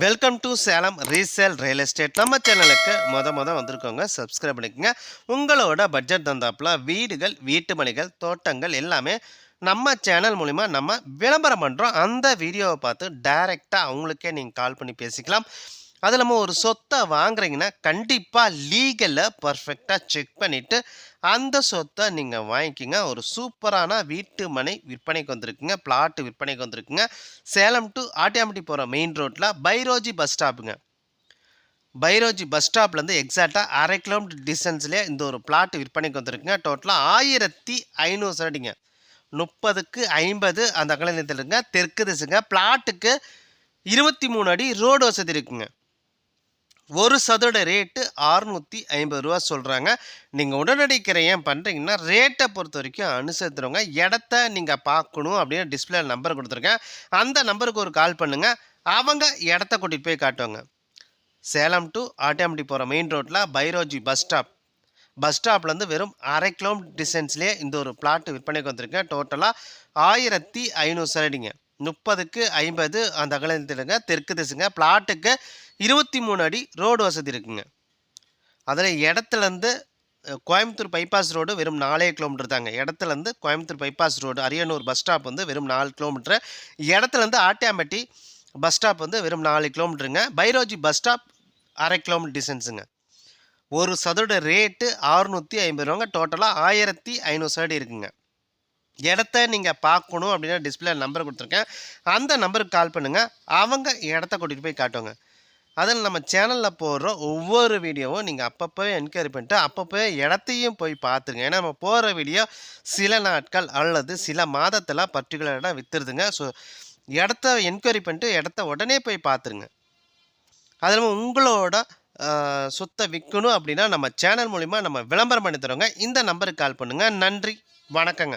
Welcome to Salem resale real estate நம்ம சேனலுக்கு மொத மொத வந்திருக்கோங்க சப்ஸ்கிரைப் பண்ணிக்கோங்க. உங்களோட பட்ஜெட் தந்தாப்புல வீடுகள் வீட்டு மனைகள் தோட்டங்கள் எல்லாமே நம்ம சேனல் மூலிமா நம்ம விளம்பரம் பண்ணுறோம் அந்த வீடியோவை பார்த்து டைரெக்டாக அவங்களுக்கே நீங்கள் கால் பண்ணி பேசிக்கலாம். அது இல்லாமல் ஒரு சொத்தை வாங்குறீங்கன்னா கண்டிப்பாக லீகலில் பர்ஃபெக்டாக செக் பண்ணிவிட்டு அந்த சொத்தை நீங்கள் வாங்கிக்கிங்க. ஒரு சூப்பரான வீட்டு மனை விற்பனைக்கு வந்திருக்குங்க. பிளாட்டு விற்பனைக்கு வந்திருக்குங்க. சேலம் டு ஆட்டியாம்பட்டி போகிற மெயின் ரோட்டில் பைரோஜி பஸ் ஸ்டாப்புங்க பைரோஜி பஸ் ஸ்டாப்லேருந்து எக்ஸாக்டாக அரை கிலோமீட்டர் டிஸ்டன்ஸ்லேயே இந்த ஒரு பிளாட் விற்பனைக்கு வந்திருக்குங்க. டோட்டலாக ஆயிரத்தி ஐநூறு சரடிங்க. முப்பதுக்கு ஐம்பது அந்த அகலத்தில் இருக்குங்க. தெற்கு திசுங்க. பிளாட்டுக்கு இருபத்தி மூணு அடி ரோடு வசதி இருக்குங்க. ஒரு சதுர ரேட்டு அறுநூற்றி ஐம்பது ரூபா சொல்கிறாங்க நீங்கள் உடனடி கிரையம் பண்ணுறீங்கன்னா ரேட்டை பொறுத்த வரைக்கும் அனுசரித்துறவங்க இடத்த நீங்கள் பார்க்கணும் அப்படின்னு டிஸ்பிளே நம்பர் கொடுத்துருக்கேன். அந்த நம்பருக்கு ஒரு கால் பண்ணுங்கள் அவங்க இடத்த கூட்டிகிட்டு போய் காட்டுவாங்க. சேலம் டு ஆட்டியாம்பட்டி போகிற மெயின் ரோட்டில் பைரோஜி பஸ் ஸ்டாப் பஸ் ஸ்டாப்லேருந்து வெறும் அரை கிலோமீட்டர் டிஸ்டன்ஸ்லேயே இந்த ஒரு பிளாட் விற்பனைக்கு வந்திருக்கேன் டோட்டலாக ஆயிரத்தி ஐநூறு சரடிங்க முப்பதுக்கு ஐம்பது அந்த அகலத்திலுங்க தெற்கு திசுங்க. பிளாட்டுக்கு இருபத்தி மூணு அடி ரோடு வசதி இருக்குங்க. அதில் இடத்துலேருந்து கோயம்புத்தூர் பைபாஸ் ரோடு வெறும் நாலே கிலோமீட்டர் தாங்க. இடத்துலேருந்து Coimbatore bypass road Ariyanur bus stop வந்து வெறும் நாலு கிலோமீட்டர் இடத்துலேருந்து ஆட்டியாம்பட்டி பஸ் ஸ்டாப் வந்து வெறும் நாலு கிலோமீட்டருங்க பைரோஜி பஸ் ஸ்டாப் அரை கிலோமீட்டர் டிஸ்டன்ஸுங்க ஒரு சதுர ரேட்டு அறுநூற்றி ஐம்பது ரூபாங்க. டோட்டலாக ஆயிரத்தி ஐநூறு சதுரடி இருக்குங்க. இடத்த நீங்கள் பார்க்கணும் அப்படின்னா டிஸ்பிளே நம்பர் கொடுத்துருக்கேன். அந்த நம்பருக்கு கால் பண்ணுங்கள் அவங்க இடத்த கூட்டிகிட்டு போய் காட்டுவாங்க. அதில் நம்ம சேனலில் போடுற ஒவ்வொரு வீடியோவும் நீங்கள் அப்பப்போ என்கொயரி பண்ணிட்டு அப்பப்போ இடத்தையும் போய் பார்த்துருங்க. ஏன்னா நம்ம போகிற வீடியோ சில நாட்கள் அல்லது சில மாதத்தில் பர்டிகுலராக விற்றுருதுங்க ஸோ இடத்த என்கொயரி பண்ணிட்டு இடத்த உடனே போய் பார்த்துருங்க. அது இல்லாமல் உங்களோட சொத்தை விற்கணும் அப்படின்னா நம்ம சேனல் மூலிமா நம்ம விளம்பரம் பண்ணி தரோங்க இந்த நம்பருக்கு கால் பண்ணுங்கள் நன்றி. வணக்கங்க.